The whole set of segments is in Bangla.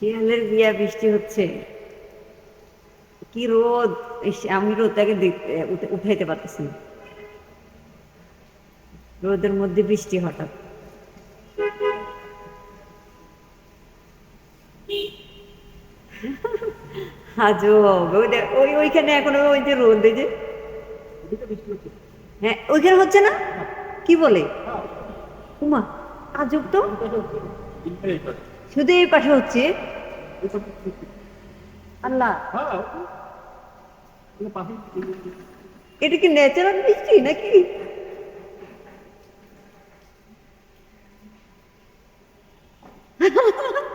শিয়ালের বিয়া বৃষ্টি হচ্ছে। কি রোদ! আমি রোদটাকে দেখতে উঠে- উঠাইতে পারতেছি না। রোদের মধ্যে বৃষ্টি হঠাৎ। আজও ওই ওইখানে এখন ওই যে রোদ যে। হ্যাঁ ওইখানে হচ্ছে না? কি বলে? উমা আজব তো। শুধু এই পাশে হচ্ছে? আল্লাহ। এটা কি ন্যাচারাল বৃষ্টি নাকি?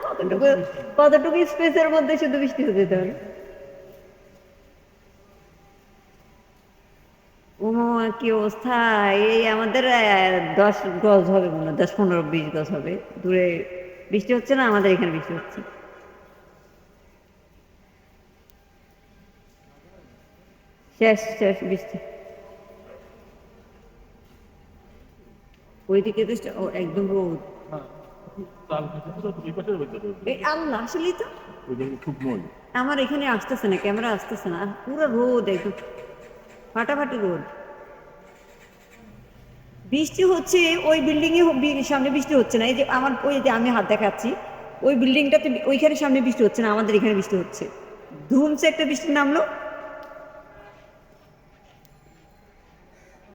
কতটুকু কতটুকু স্পেসের মধ্যে শুধু বৃষ্টি হতে তাহলে কি অবস্থা? এই আমাদের দশ গজ হবে মনে হয়, দশ পনেরো বিশ গজ হবে। দূরে বৃষ্টি হচ্ছে না, আমাদের এখানে বৃষ্টি হচ্ছে। শেষ শেষ বৃষ্টি। ওইদিকে তো একদম রোদ। আমার এখানে আসতেছে না, ক্যামেরা আসতেছে না, পুরো রোদ একদম। ফাটাফাটি রোদ। বৃষ্টি হচ্ছে, ওই বিল্ডিং এ সামনে বৃষ্টি হচ্ছে না। এই যে আমার, ওই যে আমি হাত দেখাচ্ছি, ওই বিল্ডিংটাতে ওইখানে সামনে বৃষ্টি হচ্ছে না, আমাদের এখানে বৃষ্টি হচ্ছে। ধুমসে একটা বৃষ্টি নামলো